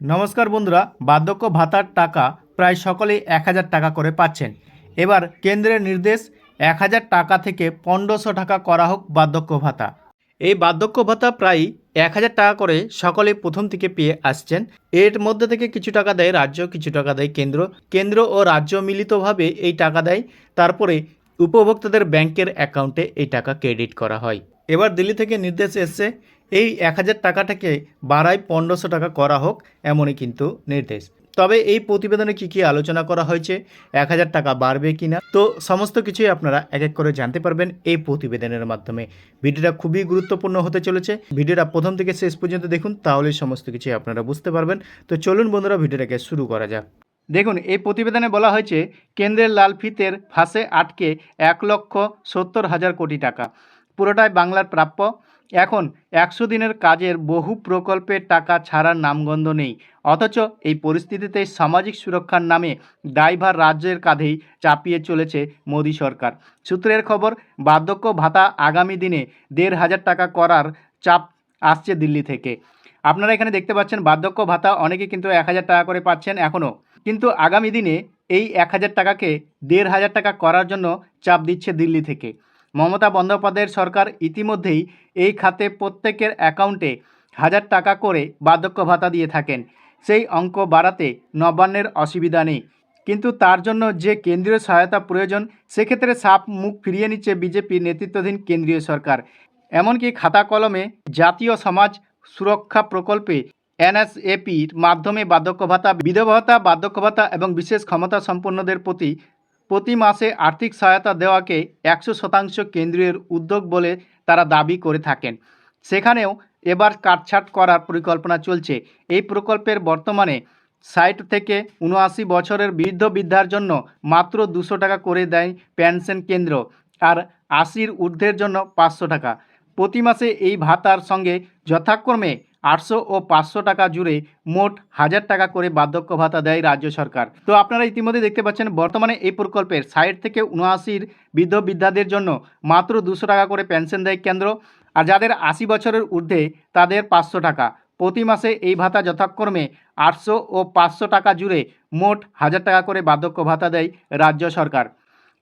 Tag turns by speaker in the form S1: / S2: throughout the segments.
S1: নমস্কার বন্ধুরা, বার্ধক্য ভাতার টাকা প্রায় সকলেই এক হাজার টাকা করে পাচ্ছেন। এবার কেন্দ্রের নির্দেশ, এক হাজার টাকা থেকে পনেরোশো টাকা করা হোক বার্ধক্য ভাতা। এই বার্ধক্য ভাতা প্রায় এক হাজার টাকা করে সকলে প্রথম থেকে পেয়ে আসছেন। এর মধ্যে থেকে কিছু টাকা দেয় রাজ্য, কিছু টাকা দেয় কেন্দ্র। কেন্দ্র ও রাজ্য মিলিতভাবে এই টাকা দেয়। তারপরে উপভোক্তাদের ব্যাংকের অ্যাকাউন্টে এই টাকা ক্রেডিট করা হয়। এবার দিল্লি থেকে নির্দেশ এসছে এই এক হাজার টাকাটাকে বাড়ায় পনেরোশো টাকা করা হোক এমনই কিন্তু নির্দেশ। তবে এই প্রতিবেদনে কি কি আলোচনা করা হয়েছে, এক হাজার টাকা বাড়বে কি না তো সমস্ত কিছুই আপনারা এক এক করে জানতে পারবেন এই প্রতিবেদনের মাধ্যমে। ভিডিওটা খুবই গুরুত্বপূর্ণ হতে চলেছে। ভিডিওটা প্রথম থেকে শেষ পর্যন্ত দেখুন তাহলে সমস্ত কিছুই আপনারা বুঝতে পারবেন। তো চলুন বন্ধুরা, ভিডিওটাকে শুরু করা যাক। দেখুন, এই প্রতিবেদনে বলা হয়েছে, কেন্দ্রের লাল ফিতের ফাঁসে আটকে এক লক্ষ সত্তর হাজার কোটি টাকা। পুরোটাই বাংলার প্রাপ্য। এখন একশো দিনের কাজের বহু প্রকল্পের টাকা ছাড়ার নামগন্ধ নেই। অথচ এই পরিস্থিতিতে সামাজিক সুরক্ষার নামে দায়ভার রাজ্যের কাঁধেই চাপিয়ে চলেছে মোদী সরকার। সূত্রের খবর, বার্ধক্য ভাতা আগামী দিনে দেড় হাজার টাকা করার চাপ আসছে দিল্লি থেকে। আপনারা এখানে দেখতে পাচ্ছেন, বার্ধক্য ভাতা অনেকে কিন্তু এক হাজার টাকা করে পাচ্ছেন এখনও কিন্তু আগামী দিনে এই এক হাজার টাকাকে দেড় হাজার টাকা করার জন্য চাপ দিচ্ছে দিল্লি থেকে। মমতা বন্দ্যোপাধ্যায়ের সরকার ইতিমধ্যেই এই খাতে প্রত্যেকের অ্যাকাউন্টে হাজার টাকা করে বার্ধক্য ভাতা দিয়ে থাকেন। সেই অঙ্ক বাড়াতে নবান্নের অসুবিধা নেই। কিন্তু তার জন্য যে কেন্দ্রীয় সহায়তা প্রয়োজন, সেক্ষেত্রে সাপ মুখ ফিরিয়ে নিচ্ছে বিজেপির নেতৃত্বাধীন কেন্দ্রীয় সরকার। এমনকি খাতা কলমে জাতীয় সমাজ সুরক্ষা প্রকল্পে এনএসএপির মাধ্যমে বার্ধক্য ভাতা, বিধবা ভাতা, বার্ধক্য ভাতা এবং বিশেষ ক্ষমতা সম্পন্নদের প্রতি প্রতি মাসে আর্থিক সহায়তা দেওয়াকে একশো শতাংশ কেন্দ্রীয় উদ্যোগ বলে তারা দাবি করে থাকেন। সেখানেও এবার কাটছাট করার পরিকল্পনা চলছে। এই প্রকল্পের বর্তমানে ষাট থেকে উনআশি বছরের বৃদ্ধ বৃদ্ধার জন্য মাত্র দুশো টাকা করে দেয় পেনশন কেন্দ্র আর আশির ঊর্ধ্বের জন্য পাঁচশো টাকা। প্রতি মাসে এই ভাতার সঙ্গে যথাক্রমে আটশো ও পাঁচশো টাকা জুড়ে মোট হাজার টাকা করে বার্ধক্য ভাতা দেয় রাজ্য সরকার। তো আপনারা ইতিমধ্যে দেখতে পাচ্ছেন, বর্তমানে এই প্রকল্পের ষাট থেকে উনআশির বৃদ্ধ বৃদ্ধাদের জন্য মাত্র দুশো টাকা করে পেনশন দেয় কেন্দ্র। আর যাদের আশি বছরের ঊর্ধ্বে তাদের পাঁচশো টাকা। প্রতি মাসে এই ভাতা যথাক্রমে আটশো ও পাঁচশো টাকা জুড়ে মোট হাজার টাকা করে বার্ধক্য ভাতা দেয় রাজ্য সরকার।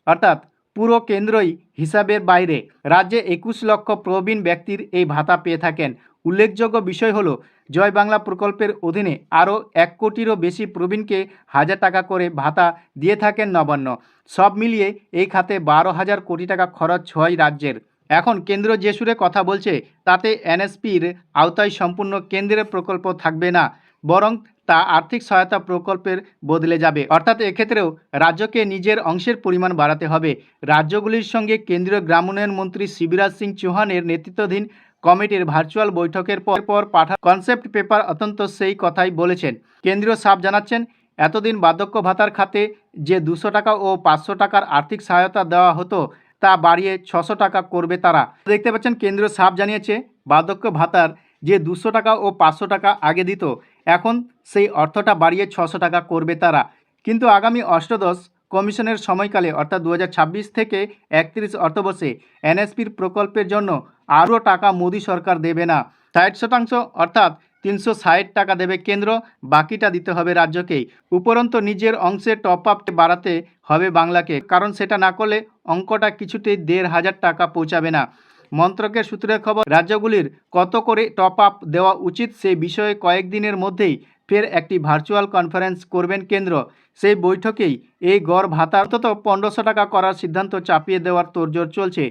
S1: অর্থাৎ পুরো কেন্দ্রই হিসাবের বাইরে। রাজ্যে একুশ লক্ষ প্রবীণ ব্যক্তির এই ভাতা পেয়ে থাকেন। উল্লেখযোগ্য বিষয় হলো, জয় বাংলা প্রকল্পের অধীনে আরও এক কোটিরও বেশি প্রবীণকে হাজার টাকা করে ভাতা দিয়ে থাকেন নবান্ন। সব মিলিয়ে এই খাতে বারো হাজার কোটি টাকা খরচ হয় রাজ্যের। এখন কেন্দ্র যে সুরে কথা বলছে, তাতে এনএসপির আওতায় সম্পূর্ণ কেন্দ্রের প্রকল্প থাকবে না, বরং তা আর্থিক সহায়তা প্রকল্পের বদলে যাবে। অর্থাৎ এক্ষেত্রেও রাজ্যকে নিজের অংশের পরিমাণ বাড়াতে হবে। রাজ্যগুলির সঙ্গে কেন্দ্রীয় গ্রামোন্নয়ন মন্ত্রী শিবরাজ সিং চৌহানের নেতৃত্বাধীন কমিটির ভার্চুয়াল বৈঠকের পর পর পাঠা কনসেপ্ট পেপার অত্যন্ত সেই কথাই বলেছেন। কেন্দ্রীয় সাপ জানাচ্ছেন, এতদিন বার্ধক্য ভাতার খাতে যে দুশো টাকা ও পাঁচশো টাকার আর্থিক সহায়তা দেওয়া হতো, তা বাড়িয়ে ছশো টাকা করবে তারা। দেখতে পাচ্ছেন, কেন্দ্রীয় সাপ জানিয়েছে, বার্ধক্য ভাতার যে দুশো টাকা ও পাঁচশো টাকা আগে দিত এখন সেই অর্থটা বাড়িয়ে ছশো টাকা করবে তারা। কিন্তু আগামী অষ্টদশ কমিশনের সময়কালে, অর্থাৎ দু হাজার ছাব্বিশ থেকে একত্রিশ অর্থবর্ষে, এনএসপির প্রকল্পের জন্য আরও টাকা মোদী সরকার দেবে না। ষাট শতাংশ, অর্থাৎ তিনশো ষাট টাকা দেবে কেন্দ্র, বাকিটা দিতে হবে রাজ্যকেই উপরন্ত নিজের অংশে টপ আপ বাড়াতে হবে বাংলাকে। কারণ সেটা না করলে অঙ্কটা কিছুতেই দেড় হাজার টাকা পৌঁছাবে না। মন্ত্রকের সূত্রের খবর, রাজ্যগুলির কত করে টপ আপ দেওয়া উচিত সেই বিষয়ে কয়েকদিনের মধ্যেই ফের একটি ভার্চুয়াল কনফারেন্স করবেন কেন্দ্র। সেই বৈঠকেই এই গড় ভাতা অন্তত পনেরোশো টাকা করার সিদ্ধান্ত চাপিয়ে দেওয়ার তোড়জোড় চলছে।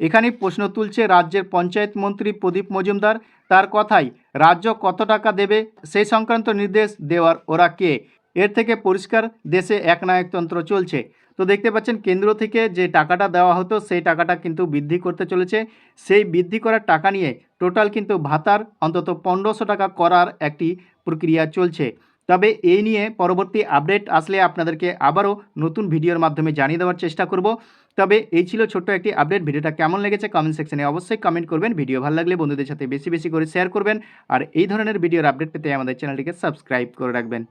S1: এখানে প্রশ্ন তুলছে রাজ্যের পঞ্চায়েত মন্ত্রী প্রদীপ মজুমদার। তার কথাই রাজ্য কত টাকা দেবে সেই সংক্রান্ত নির্দেশ দেওয়ার ওরা কে? এর থেকে পরিষ্কার, দেশে একনায়কতন্ত্র চলছে। তো দেখতে পাচ্ছেন কেন্দ্র থেকে যে টাকাটা দেওয়া হতো, সেই টাকাটা কিন্তু বৃদ্ধি করতে চলেছে। সেই বৃদ্ধি করার টাকা নিয়ে টোটাল কিন্তু ভাতার অন্তত পনেরোশো টাকা করার একটি প্রক্রিয়া চলছে। তবে এই নিয়ে পরবর্তী আপডেট আসলে আপনাদেরকে আবারও নতুন ভিডিওর মাধ্যমে জানিয়ে দেওয়ার চেষ্টা করব। তবে এই ছিল ছোট্ট একটি আপডেট। ভিডিওটা কেমন লেগেছে কমেন্ট সেকশনে অবশ্যই কমেন্ট করবেন। ভিডিও ভালো লাগলে বন্ধুদের সাথে বেশি বেশি করে শেয়ার করবেন। আর এই ধরনের ভিডিওর আপডেট পেতে আমাদের চ্যানেলটিকে সাবস্ক্রাইব করে রাখবেন।